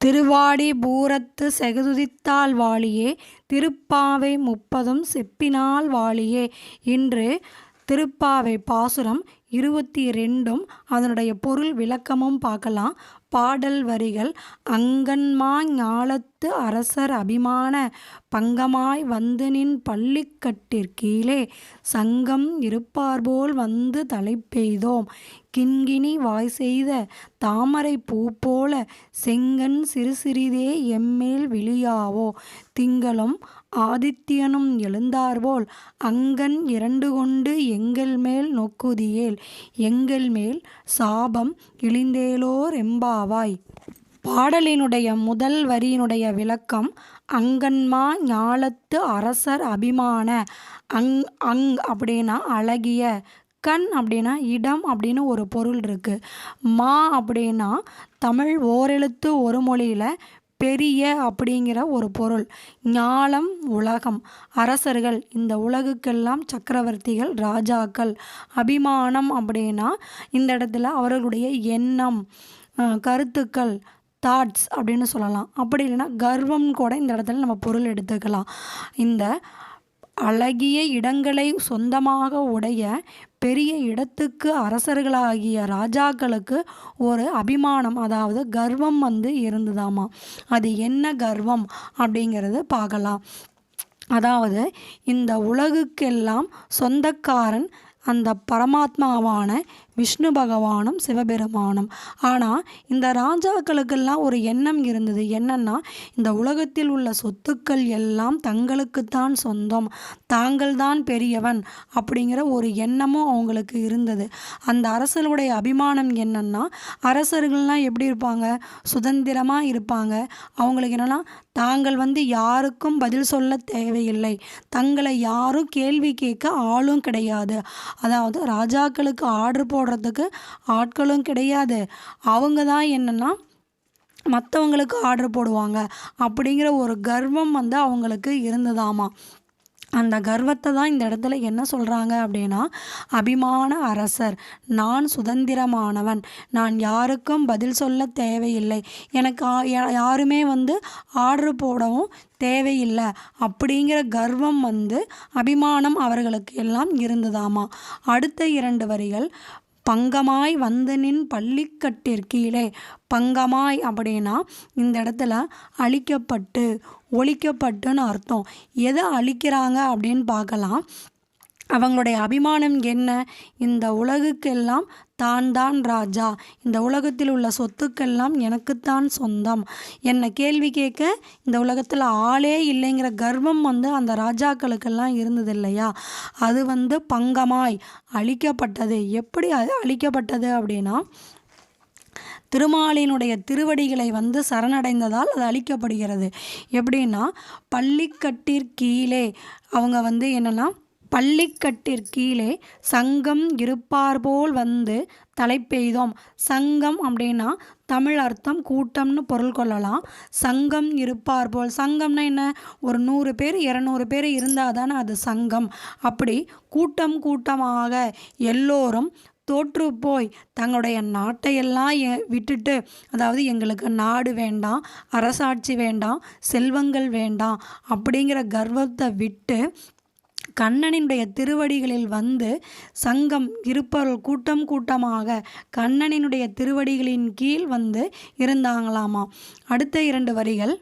திருவாடி பூரத்து செகுதுதித்தால் வாழியே திருப்பாவை முப்பதும் செப்பினால் வாழியே இன்று திருப்பாவை பாசுரம் இருபத்தி ரெண்டும் அதனுடைய பொருள் விளக்கமும் பார்க்கலாம். பாடல் வரிகள் அங்கன்மா ஞாலத்து அரசர் அபிமான பங்கமாய் வந்து நின் பள்ளிக்கட்டிற்கீழே சங்கம் இருப்பார்போல் வந்து தலை பெய்தோம். கிண்கிணி வாய் செய்த தாமரை பூ போல செங்கன் சிறு சிறிதே எம்மேல் விழியாவோ. திங்களும் ஆதித்யனும் எழுந்தார்போல் அங்கன் இரண்டு கொண்டு எங்கள் மேல் நோக்குதியேல் எங்கள் மேல் சாபம் இழிந்தேலோர் எம்பாவாய். பாடலினுடைய முதல் வரியினுடைய விளக்கம் அங்கன்மா ஞாலத்து அரசர் அபிமான அங் அங் அப்படின்னா அழகிய கண் அப்படின்னா இடம் அப்படின்னு ஒரு பொருள் இருக்குது மா அப்படின்னா தமிழ் ஓரெழுத்து ஒரு மொழியில் பெரிய அப்படிங்கிற ஒரு பொருள். ஞாலம் உலகம். அரசர்கள் இந்த உலகுக்கெல்லாம் சக்கரவர்த்திகள் ராஜாக்கள். அபிமானம் அப்படின்னா இந்த இடத்துல அவர்களுடைய எண்ணம் கருத்துக்கள் தாட்ஸ் அப்படின்னு சொல்லலாம். அப்படி இல்லைன்னா கர்வம் கூட இந்த இடத்துல நம்ம பொருள் எடுத்துக்கலாம். இந்த அழகிய இடங்களை சொந்தமாக உடைய பெரிய இடத்துக்கு அரசர்களாகிய ராஜாக்களுக்கு ஒரு அபிமானம் அதாவது கர்வம் வந்து இருந்ததாமா? அது என்ன கர்வம் அப்படிங்கிறது பார்க்கலாம். அதாவது இந்த உலகுக்கெல்லாம் சொந்தக்காரன் அந்த பரமாத்மாவான விஷ்ணு பகவானும் சிவபெருமானும். ஆனால் இந்த ராஜாக்களுக்கெல்லாம் ஒரு எண்ணம் இருந்தது. என்னன்னா இந்த உலகத்தில் உள்ள சொத்துக்கள் எல்லாம் தங்களுக்குத்தான் சொந்தம். தாங்கள் தான் பெரியவன் அப்படிங்கிற ஒரு எண்ணமும் அவங்களுக்கு இருந்தது. அந்த அரசர்களுடைய அபிமானம் என்னன்னா அரசர்கள்லாம் எப்படி இருப்பாங்க? சுதந்திரமாக இருப்பாங்க. அவங்களுக்கு என்னென்னா தாங்கள் வந்து யாருக்கும் பதில் சொல்ல தேவையில்லை. தங்களை யாரும் கேள்வி கேட்க ஆளும் கிடையாது. அதாவது ராஜாக்களுக்கு ஆர்டர் போடுறதுக்கு ஆட்களும் கிடையாது. அவங்க தான் என்னென்னா மற்றவங்களுக்கு ஆர்டர் போடுவாங்க. அப்படிங்கிற ஒரு கர்வம் வந்து அவங்களுக்கு இருந்ததாமா. அந்த கர்வத்தை தான் இந்த இடத்துல என்ன சொல்கிறாங்க அப்படின்னா அபிமான அரசர் நான் சுதந்திரமானவன். நான் யாருக்கும் பதில் சொல்ல தேவையில்லை. எனக்கு யாருமே வந்து ஆர்டர் போடவும் தேவையில்லை. அப்படிங்கிற கர்வம் வந்து அபிமானம் அவர்களுக்கு எல்லாம் இருந்ததாமா. அடுத்த இரண்டு வரிகள் பங்கமாய் வந்து நின் பள்ளிக்கட்டிற்கீழே. பங்கமாய் அப்படின்னா இந்த இடத்துல அழிக்கப்பட்டு ஒழிக்கப்பட்டுன்னு அர்த்தம். எதை அழிக்கிறாங்க அப்படின்னு பார்க்கலாம். அவங்களுடைய அபிமானம் என்ன? இந்த உலகுக்கெல்லாம் தான் தான் ராஜா. இந்த உலகத்தில் உள்ள சொத்துக்கெல்லாம் எனக்குத்தான் சொந்தம். என்னை கேள்வி கேட்க இந்த உலகத்தில் ஆளே இல்லைங்கிற கர்வம் வந்து அந்த ராஜாக்களுக்கெல்லாம் இருந்தது இல்லையா அது வந்து பங்கமாய் அழிக்கப்பட்டது. எப்படி அது அழிக்கப்பட்டது அப்படின்னா திருமாலினுடைய திருவடிகளை வந்து சரணடைந்ததால் அது அழிக்கப்படுகிறது. எப்படின்னா பள்ளிக்கட்டிற்கீழே அவங்க வந்து என்னென்னா பள்ளிக்கட்டிற்கீழே சங்கம் இருப்பார்போல் வந்து தலைப்பெய்தோம். சங்கம் அப்படின்னா தமிழ் அர்த்தம் கூட்டம்னு பொருள் கொள்ளலாம். சங்கம் இருப்பார் போல் சங்கம்னா என்ன? ஒரு நூறு பேர் இரநூறு பேர் இருந்தால் தானே அது சங்கம். அப்படி கூட்டம் கூட்டமாக எல்லோரும் தோற்று போய் தங்களுடைய நாட்டையெல்லாம் எ- விட்டுட்டு அதாவது எங்களுக்கு நாடு வேண்டாம் அரசாட்சி வேண்டாம் செல்வங்கள் வேண்டாம் அப்படிங்கிற கர்வத்தை விட்டு கண்ணனினுடைய திருவடிகளில் வந்து சங்கம் இருப்பவர்கள் கூட்டம் கூட்டமாக கண்ணனினுடைய திருவடிகளின் கீழ் வந்து இருந்தாங்களாமா அடுத்த இரண்டு வரிகள்.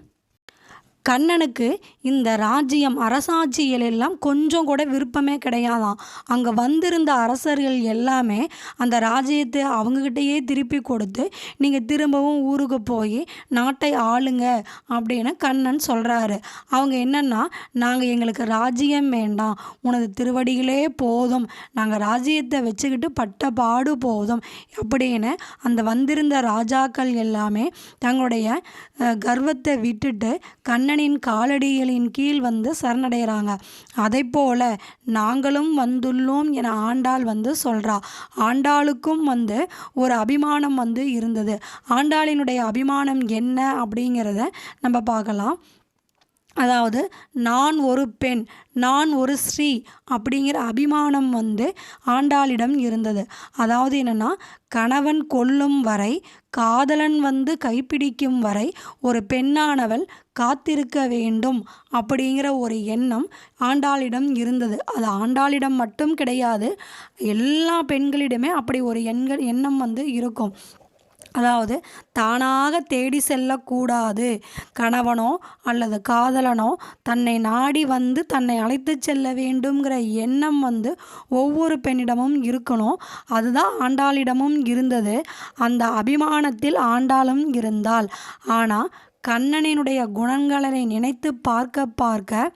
கண்ணனுக்கு இந்த ராஜ்யம் அரசாட்சியில் எல்லாம் கொஞ்சம் கூட விருப்பமே கிடையாதாம். அங்கே வந்திருந்த அரசர்கள் எல்லாமே அந்த ராஜ்யத்தை அவங்கக்கிட்டயே திருப்பி கொடுத்து நீங்கள் திரும்பவும் ஊருக்கு போய் நாட்டை ஆளுங்க அப்படின்னு கண்ணன் சொல்கிறாரு அவங்க என்னன்னா நாங்கள் எங்களுக்கு ராஜ்யம் வேண்டாம். உனது திருவடிகளே போதும். நாங்கள் ராஜ்யத்தை வச்சுக்கிட்டு பட்ட பாடு போதும் அப்படின்னு அந்த வந்திருந்த ராஜாக்கள் எல்லாமே தங்களுடைய கர்வத்தை விட்டுட்டு கண்ணன் அண்ணனின் காலடிகளின் கீழ் வந்து சரணடைகிறாங்க. அதை போல நாங்களும் வந்துள்ளோம் என ஆண்டாள் வந்து சொல்கிறா ஆண்டாளுக்கும் வந்து ஒரு அபிமானம் வந்து இருந்தது. ஆண்டாளினுடைய அபிமானம் என்ன அப்படிங்கிறத நம்ம பார்க்கலாம். அதாவது நான் ஒரு பெண் நான் ஒரு ஸ்ரீ அப்படிங்கிற அபிமானம் வந்து ஆண்டாளிடம் இருந்தது. அதாவது என்னென்னா கணவன் கொல்லும் வரை காதலன் வந்து கைப்பிடிக்கும் வரை ஒரு பெண்ணானவள் காத்திருக்க வேண்டும் அப்படிங்கிற ஒரு எண்ணம் ஆண்டாளிடம் இருந்தது. அது ஆண்டாளிடம் மட்டும் கிடையாது எல்லா பெண்களிடமே அப்படி ஒரு எண்கள் எண்ணம் வந்து இருக்கும். அதாவது தானாக தேடி செல்லக்கூடாது. கணவனோ அல்லது காதலனோ தன்னை நாடி வந்து தன்னை அழைத்து செல்ல வேண்டுங்கிற எண்ணம் வந்து ஒவ்வொரு பெண்ணிடமும் இருக்கணும். அதுதான் ஆண்டாளிடமும் இருந்தது. அந்த அபிமானத்தில் ஆண்டாளும் இருந்தாள். ஆனால் கண்ணனினுடைய குணங்களை நினைத்து பார்க்க பார்க்க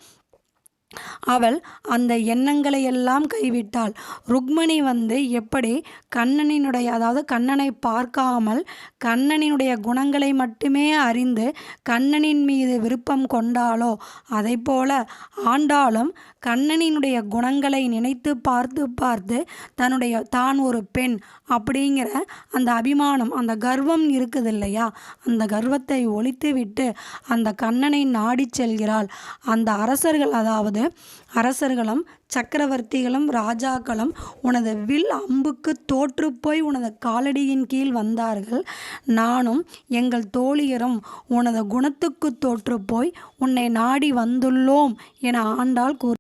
அவள் அந்த எண்ணங்களை எல்லாம் கைவிட்டாள். ருக்மணி வந்து எப்படி கண்ணனினுடைய அதாவது கண்ணனை பார்க்காமல் கண்ணனினுடைய குணங்களை மட்டுமே அறிந்து கண்ணனின் மீது விருப்பம் கொண்டாளோ? அதை போல ஆண்டாளும் கண்ணனினுடைய குணங்களை நினைத்து பார்த்து பார்த்து தன்னுடைய தான் ஒரு பெண் அப்படிங்கிற அந்த அபிமானம் அந்த கர்வம் இருக்குது இல்லையா அந்த கர்வத்தை ஒழித்து விட்டு அந்த கண்ணனை நாடி செல்கிறாள். அந்த அரசர்கள் அதாவது அரசர்களும் சக்கரவர்த்திகளும் ராஜாக்களும் உனது வில் அம்புக்கு தோற்றுப்போய் உனது காலடியின் கீழ் வந்தார்கள். நானும் எங்கள் தோழியரும் உனது குணத்துக்கு தோற்றுப்போய் உன்னை நாடி வந்துள்ளோம் என ஆண்டாள் கூறு.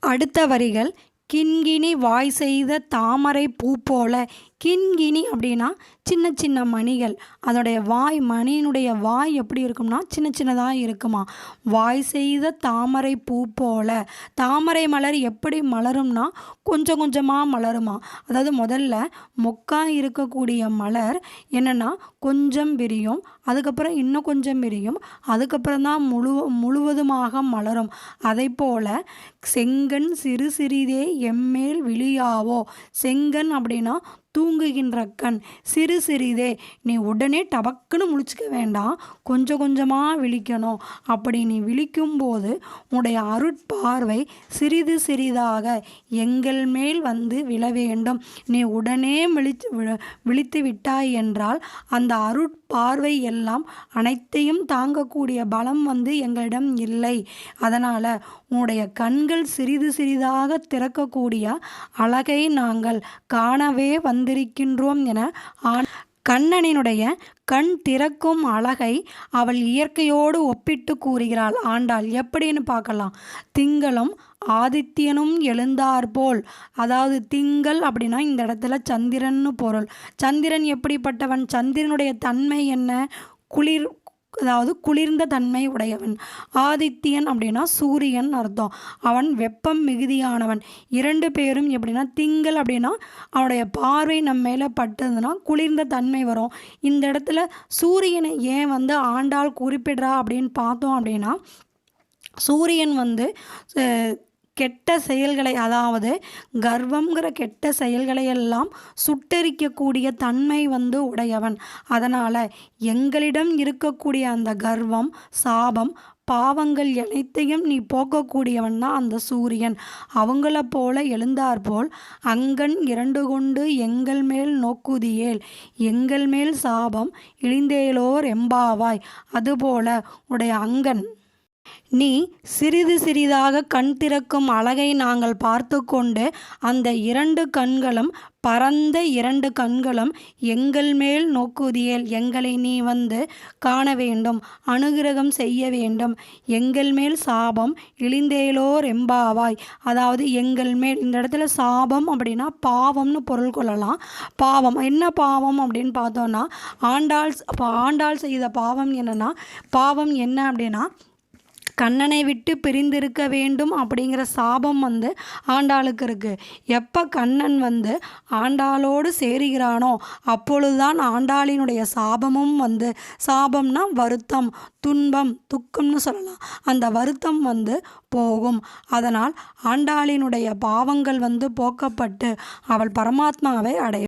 அடுத்த வரிகள் கிண்கிணி வாய் செய்த தாமரை பூ போல கிண்கிணி அப்படின்னா சின்ன சின்ன மணிகள். அதோடைய வாய் மணியினுடைய வாய் எப்படி இருக்கும்னா சின்ன சின்னதாக இருக்குமா. வாய் செய்த தாமரை பூ போல. தாமரை மலர் எப்படி மலரும்னா கொஞ்சம் கொஞ்சமாக மலருமா. அதாவது முதல்ல மொக்கா இருக்கக்கூடிய மலர் என்னென்னா கொஞ்சம் விரியும் அதுக்கப்புறம் இன்னும் கொஞ்சம் விரியும் அதுக்கப்புறம் தான் முழு முழுவதுமாக மலரும். அதை போல செங்கன் சிறு சிறிதே எம்மேல் விழியாவோ. செங்கன் அப்படின்னா தூங்குகின்ற கண். சிறு சிறிதே நீ உடனே டபக்குன்னு முழிச்சுக்க வேண்டாம். கொஞ்சம் கொஞ்சமாக விழிக்கணும். அப்படி நீ விழிக்கும்போது உன்னுடைய அருட்பார்வை சிறிது சிறிதாக எங்கள் மேல் வந்து விழ வேண்டும். நீ உடனே விழித்து விழித்து விட்டாய் என்றால் அந்த அருட்பார்வை எல்லாம் அனைத்தையும் தாங்கக்கூடிய பலம் வந்து எங்களிடம் இல்லை. அதனால் உன்னுடைய கண்கள் சிறிது சிறிதாக திறக்கக்கூடிய அழகை நாங்கள் காணவே வந்திருக்கின்றோம் என ஆண் கண்ணனினுடைய கண் திறக்கும் அழகை அவள் இயற்கையோடு ஒப்பிட்டு கூறுகிறாள். ஆண்டாள் எப்படின்னு பார்க்கலாம். திங்களும் ஆதித்யனும் எழுந்தாற்போல் அதாவது திங்கள் அப்படின்னா இந்த இடத்துல சந்திரன்னு பொருள். சந்திரன் எப்படிப்பட்டவன்? சந்திரனுடைய தன்மை என்ன? குளிர் அதாவது குளிர்ந்த தன்மை உடையவன். ஆதித்யன் அப்படின்னா சூரியன் அர்த்தம். அவன் வெப்பம் மிகுதியானவன். இரண்டு பேரும் எப்படின்னா திங்கள் அப்படின்னா அவனுடைய பார்வை நம்ம மேலே பட்டதுன்னா குளிர்ந்த தன்மை வரும். இந்த இடத்துல சூரியனை ஏன் வந்து ஆண்டாள் குறிப்பிடுறா அப்படின்னு பார்த்தோம் அப்படின்னா சூரியன் வந்து கெட்ட செயல்களை அதாவது கர்வங்கிற கெட்ட செயல்களை எல்லாம் சுட்டரிக்கக்கூடிய தன்மை வந்து உடையவன். அதனால் எங்களிடம் இருக்கக்கூடிய அந்த கர்வம் சாபம் பாவங்கள் அனைத்தையும் நீ போக்கக்கூடியவன் தான் அந்த சூரியன். அவங்கள போல எழுந்தாற்போல் அங்கன் இரண்டு கொண்டு எங்கள் மேல் நோக்குதியேல் எங்கள் மேல் சாபம் இழிந்தேலோர் எம்பாவாய். அதுபோல உடைய அங்கன் நீ சிறிது சிறிதாக கண் திறக்கும் அழகை நாங்கள் பார்த்து கொண்டு அந்த இரண்டு கண்களும் பரந்த இரண்டு கண்களும் எங்கள் மேல் நோக்குதியேல் எங்களை நீ வந்து காண வேண்டும் அனுகிரகம் செய்ய வேண்டும். எங்கள் மேல் சாபம் இழிந்தேலோ ரெம்பாவாய் அதாவது எங்கள் மேல் இந்த இடத்துல சாபம் அப்படின்னா பாவம்னு பொருள் கொள்ளலாம். பாவம் என்ன பாவம் அப்படின்னு பார்த்தோன்னா ஆண்டாள் ஆண்டாள் செய்த பாவம் என்னென்னா பாவம் என்ன அப்படின்னா கண்ணனை விட்டு பிரிந்திருக்க வேண்டும் அப்படிங்கிற சாபம் வந்து ஆண்டாளுக்கு இருக்குது எப்போ கண்ணன் வந்து ஆண்டாளோடு சேருகிறானோ அப்பொழுதுதான் ஆண்டாளினுடைய சாபமும் வந்து சாபம்னா வருத்தம் துன்பம் துக்கம்னு சொல்லலாம். அந்த வருத்தம் வந்து போகும். அதனால் ஆண்டாளினுடைய பாவங்கள் வந்து போக்கப்பட்டு அவள் பரமாத்மாவை அடை